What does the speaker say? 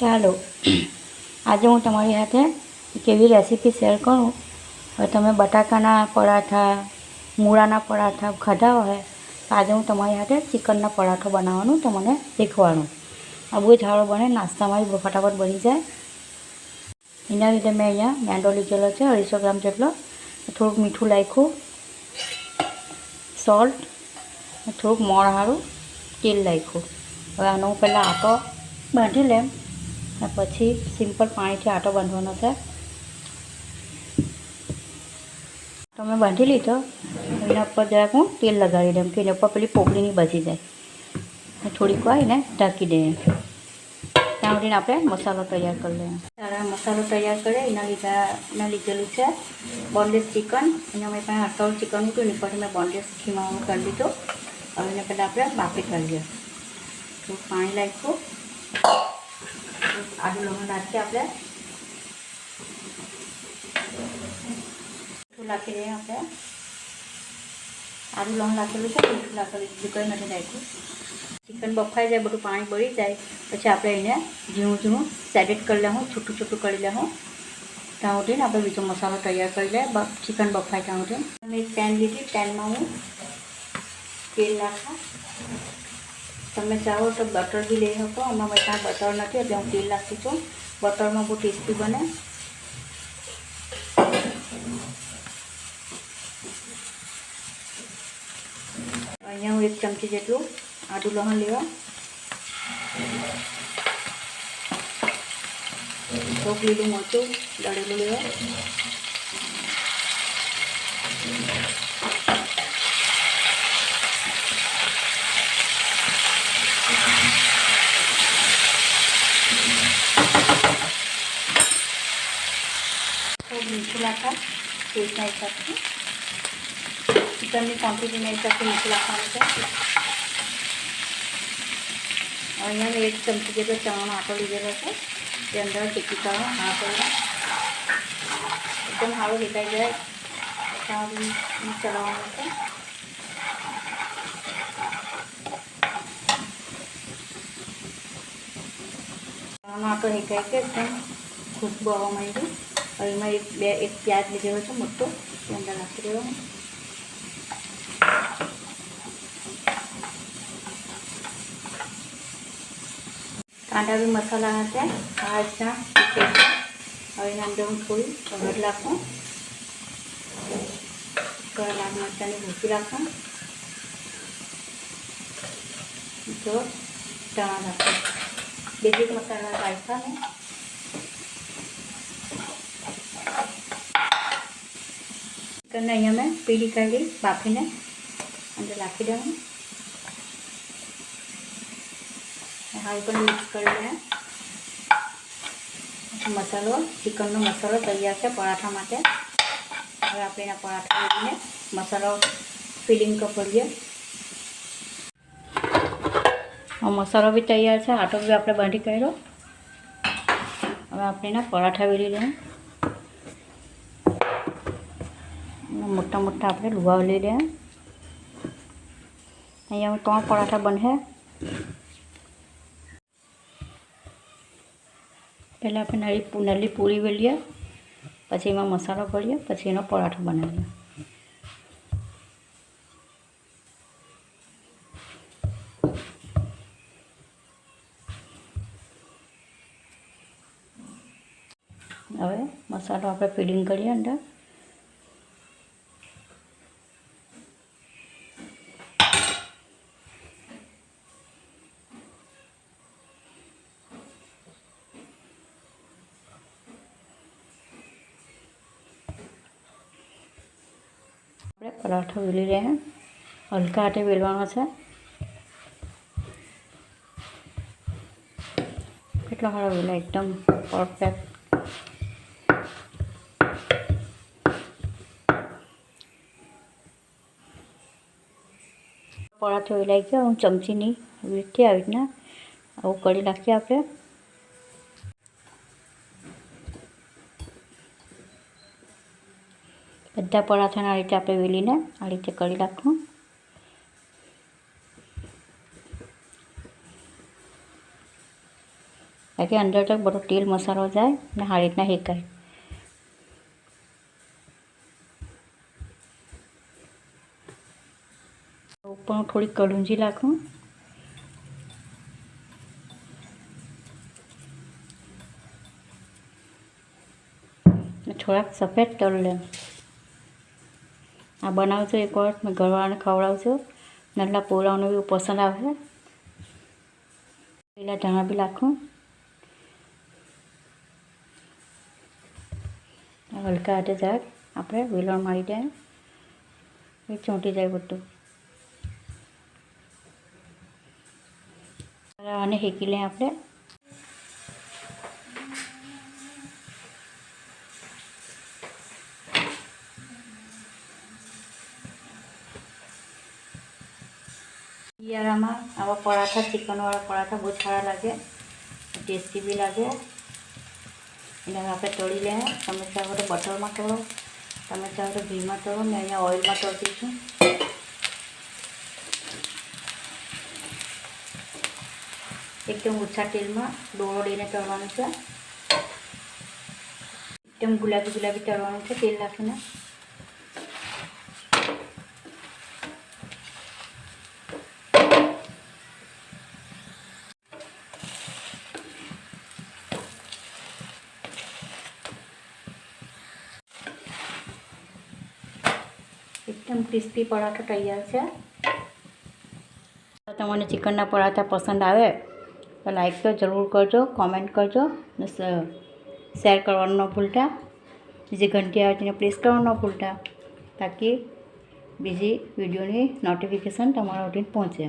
ચાલો. આજે હું તમારી સાથે એક એવી રેસીપી શેર કરું? હવે તમે બટાકાના પરાઠા, મૂળાના પરાઠા ખાધા હોય આજે હું તમારી સાથે ચિકનના પરાઠો બનાવવાનું તમને શીખવાડું. આ બહુ સારો બને, નાસ્તામાં બી ફટાફટ બની જાય. એના લીધે મેં અહીંયા મેંદો લીધેલો છે, અઢીસો ગ્રામ જેટલો. થોડુંક મીઠું નાખ્યું સોલ્ટ થોડુંક મોણ સારું તેલ નાખ્યું હવે આનો હું પહેલાં આટો બાંધી લેમ. અને પછી સિમ્પલ પાણીથી આટો બાંધવાનો છે. તમે બાંધી લીધો. એના ઉપર જરાક હું તેલ લગાડી દઉં કે એના ઉપર પેલી પોપડી નહીં બચી જાય. થોડીક વાર એને ઢાંકી દઈએ. ત્યાં સુધીને આપણે મસાલો તૈયાર કરી લઈએ સારા મસાલો તૈયાર કરીએ એના લીધા એના લીધેલું છે બોનલેસ ચિકન અને મેં પાસે અટકાવું ચિકન હતું એની પછી મેં બોનલેસ ખીમાવાનું કરી દીધું હવે એને પહેલાં આપણે બાફી કાઢીએ. થોડું પાણી નાખ્યું. આદુ લસણ નાખીએ આપણે મીઠું નાખી દઈએ આપણે આદુ લસણ નાખેલું છે મીઠું નાખેલું બીજું કંઈ નથી નાખ્યું ચિકન બફાઈ જાય બધું પાણી બળી જાય પછી આપણે એને ઝીણું ઝીણું સેડેટ કરી લેવું છૂટું છૂટું કરી લેવું ત્યાં ઉઠીને આપણે બીજો મસાલો તૈયાર કરી લે ચિકન બફાઈ ત્યાં ઉઠીને મેં એક પેન લીધી પેનમાં હું તેલ નાખા તમે ચાહો તો બટર બી લઈ શકો. આમાં ત્યાં બટર નથી એટલે હું તેલ નાખી છું. બટરમાં બહુ ટેસ્ટી બને. અહીંયા હું એક ચમચી જેટલું આદુ લહણ લેવા. થોડુંક લીલું મરચું, દળેલું લેવા. થોડું મીઠું નાખા ટેસ્ટના હિસાબથી ચિકનની ક્વોન્ટિટીના હિસાબથી મીઠું નાખવાનું છે અહીંયા મેં એક ચમચી જેટલો ચણાનો આટો લીધેલો છે તે અંદર ટીકી કરવાનો હા કરવા એકદમ સારું દેખાઈ જાય સારું ચલાવવાનું છે ચણાનો આટો હેકાય કે એકદમ ખુશ્બુ આવવા માંડી હવે એમાં એક, બે, એક પ્યાજ લીધેલો છે, મોટો એ અંદર નાખી દેવાનો કાંદા બી મસાલા હતા આ રીતના હવે એના અંદર હું થોડી હળદ નાખું. ગરમ લાલ મરચાંની ભૂકી રાખું. તો ચણા નાખું. બેઝિક મસાલા રાખ્યા ને. ચિકનને અહીંયા મેં પીળી કાઢી બાફીને અંદર રાખી દેવાનું. હાલ પણ મિક્સ કરી દે મસાલો, ચિકનનો મસાલો તૈયાર છે પરાઠા માટે. હવે આપણે એના પરાઠા લઈને મસાલો ફિલિંગ કરીએ. મસાલો બી તૈયાર છે, આટો બી આપણે બાંધી કર્યો. હવે આપણે એના પરાઠા વેરી લઈએ મોટા મોટા આપણે લુવા લઈ લઈએ અહીંયા ત્રણ પરાઠા બનશે પહેલાં આપણે નાળી નાલી પૂરી વેલીએ પછી એમાં મસાલો ભરીએ પછી એનો પરાઠો બનાવીએ હવે મસાલો આપણે ફિલિંગ કરીએ અંદર આપણે પરાઠો વેલી રહ્યા હલકા હાથે વેલવાનો છે. કેટલો સારો વેલા, એકદમ પરફેક્ટ પરાઠો વેલાઈ ગયો, હું ચમચીની રીતથી આવી રીતના આવું કરી નાખીએ આપણે. બધા પરાઠાને આ રીતે આપણે વેલીને આ રીતે કરી નાખવું તાકી અંદર તક બધો તેલ મસાલો જાય ને આ રીતના શેકાય. ઉપર થોડી કલુંજી નાખું થોડાક સફેદ તલ લેમ આ બનાવજો એક વાર, મેં ઘરવાળાને ખવડાવજો. નાના પોરાઓને બી પસંદ આવે પેલા ધાણા બી નાખું. હલકા હાથે જરાક આપણે વેલણ મારી દે એ ચોંટી જાય બધું. અને શેકી લઈએ આપણે. શિયાળામાં આવા પરાઠા ચિકનવાળા પરાઠા બહુ સારા લાગે ટેસ્ટી બી લાગે એને આપણે તળી લઈએ તમે ચાહો તો બટરમાં તળો તમે ચાહો તો ઘીમાં તળો ને અહીંયા ઓઇલમાં તળતી છું એકદમ ઓછા તેલમાં ડોળો દઈને તળવાનું છે એકદમ ગુલાબી ગુલાબી તળવાનું છે તેલ નાખીને એકદમ ક્રિસ્પી પરાઠો તૈયાર છે. તમને ચિકનના પરાઠા પસંદ આવે તો લાઈક તો જરૂર કરજો કોમેન્ટ કરજો અને શેર કરવાનું ન ભૂલતા. જે ઘંટી આવે તેને પ્રેસ કરવાનું ન ભૂલતા, તાકી બીજી વિડીયોની નોટિફિકેશન તમારા સુધી પહોંચે.